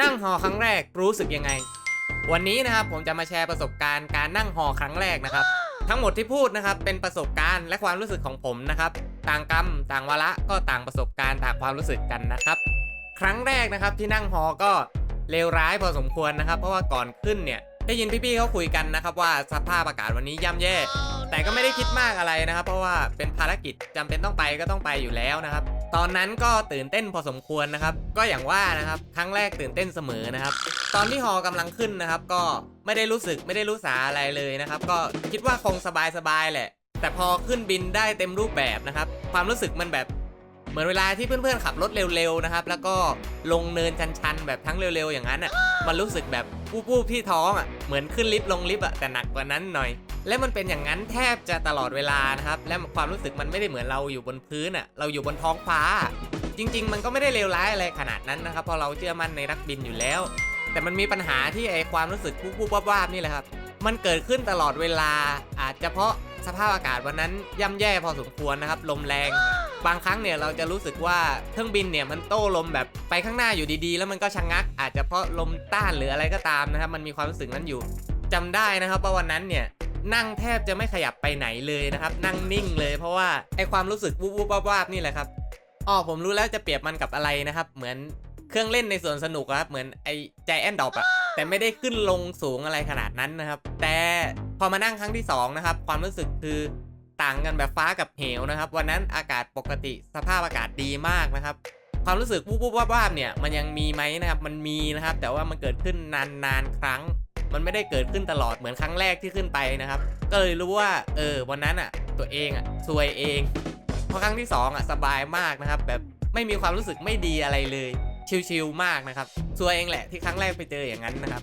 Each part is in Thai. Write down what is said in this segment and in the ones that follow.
นั่งหอครั้งแรกรู้สึกยังไง วันนี้นะครับผมจะมาแชร์ประสบการณ์การนั่งหอครั้งแรกนะครับ ทั้งหมดที่พูดนะครับเป็นประสบการณ์และความรู้สึกของผมนะครับ ต่างกรรมต่างวาระก็ต่างประสบการณ์ต่างความรู้สึกกันนะครับ ครั้งแรกนะครับที่นั่งหอก็เลวร้ายพอสมควรนะครับ เพราะว่าก่อนขึ้นเนี่ยได้ยินพี่ๆเขาคุยกันนะครับว่าสภาพอากาศวันนี้ย่ำแย่ แต่ก็ไม่ได้คิดมากอะไรนะครับ เพราะว่าเป็นภารกิจจำเป็นต้องไปก็ต้องไปอยู่แล้วนะครับ ตอนนั้นก็ตื่นเต้นพอสมควรนะครับ ก็อย่างว่านะครับ ครั้งแรกตื่นเต้นเสมอนะครับ ตอนที่ฮอกำลังขึ้นนะครับ ก็ไม่ได้รู้สึกไม่ได้รู้สาอะไรเลยนะครับ ก็คิดว่าคงสบายๆแหละ แต่พอขึ้นบินได้เต็มรูปแบบนะครับ ความรู้สึกมันแบบเหมือนเวลาที่เพื่อนๆขับรถเร็วๆนะครับ แล้วก็ลงเนินชันๆ แบบทั้งเร็วๆ อย่างนั้นอะ มันรู้สึกแบบปู้ๆที่ท้องอะ เหมือนขึ้นลิฟต์ลงลิฟต์อะ แต่หนักกว่านั้นหน่อย และมันเป็นอย่างนั้นแทบจะตลอดเวลานะครับ และความรู้สึกมันไม่ได้เหมือนเราอยู่บนพื้นอะ เราอยู่บนท้องฟ้า จริง ๆ มันก็ไม่ได้เลวร้ายอะไรขนาดนั้นนะครับ เพราะเราเชื่อมั่นในนักบินอยู่แล้ว แต่มันมีปัญหาที่ไอความรู้สึกปุ๊บๆวาบๆนี่แหละครับ มันเกิดขึ้นตลอดเวลา อาจจะเพราะสภาพอากาศวันนั้นย่ำแย่พอสมควรนะครับ ลมแรง บางครั้งเนี่ยเราจะรู้สึกว่าเครื่องบินเนี่ยมันโต้ลมแบบไปข้างหน้าอยู่ดีๆ แล้วมันก็ชะงัก อาจจะเพราะลมต้านหรืออะไรก็ตามนะครับ มันมีความรู้สึกนั้นอยู่จำได้นะครับว่าวันนั้นเนี่ย นั่งแทบจะไม่ขยับไปไหนเลยนะครับ นั่งนิ่งเลยเพราะว่าไอความรู้สึกวูบๆวาบนี่แหละครับอ๋อผมรู้แล้วจะเปรียบมันกับอะไรนะครับ เหมือนเครื่องเล่นในสวนสนุกครับ เหมือนไอใจแอนดอปอะแต่ไม่ได้ขึ้นลงสูงอะไรขนาดนั้นนะครับ แต่พอมานั่งครั้งที่สองนะครับความรู้สึกคือต่างกันแบบฟ้ากับเหวนะครับ วันนั้นอากาศปกติสภาพอากาศดีมากนะครับ ความรู้สึกวูบวูบวาบวาบเนี่ยมันยังมีไหมนะครับ มันมีนะครับ แต่ว่ามันเกิดขึ้นนานๆครั้ง มันไม่ได้เกิดขึ้นตลอดเหมือนครั้งแรกที่ขึ้นไปนะครับ ก็เลยรู้ว่า เออวันนั้นอะ ตัวเองอะซวยเองเพราะครั้งที่สองอะสบายมากนะครับ แบบไม่มีความรู้สึกไม่ดีอะไรเลย ชิลๆมากนะครับซวยเองแหละที่ครั้งแรกไปเจออย่างนั้นนะครับ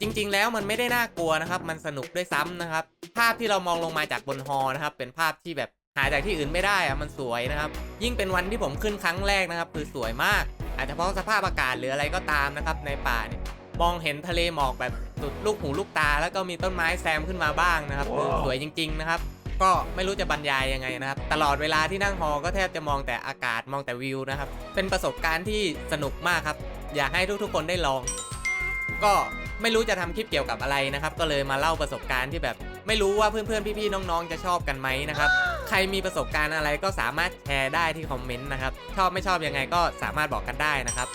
จริงๆ แล้วมันไม่ได้น่ากลัวนะครับ มันสนุกด้วยซ้ำนะครับ ภาพที่เรามองลงมาจากบนฮอนะครับ เป็นภาพที่แบบหาจากที่อื่นไม่ได้อะมันสวยนะครับ ยิ่งเป็นวันที่ผมขึ้นครั้งแรกนะครับ คือสวยมาก อาจจะเพราะสภาพอากาศหรืออะไรก็ตามนะครับ ในป่าเนี่ย มองเห็นทะเลหมอกแบบสุดลูกหูลูกตา แล้วก็มีต้นไม้แซมขึ้นมาบ้างนะครับคือสวยจริง ๆ นะครับ ก็ไม่รู้จะบรรยายยังไงนะครับ ตลอดเวลาที่นั่งฮอก็แทบจะมองแต่อากาศมองแต่วิวนะครับ เป็นประสบการณ์ที่สนุกมากครับ อยากให้ทุกๆคนได้ลอง ก็ไม่รู้จะทำคลิปเกี่ยวกับอะไรนะครับ ก็เลยมาเล่าประสบการณ์ที่แบบ ไม่รู้ว่าเพื่อนๆพี่ๆน้องๆจะชอบกันไหมนะครับ ใครมีประสบการณ์อะไรก็สามารถแชร์ได้ที่คอมเมนต์นะครับ ชอบไม่ชอบยังไงก็สามารถบอกกันได้นะครับ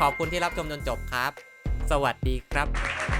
ขอบคุณที่รับชมจนจบครับ สวัสดีครับ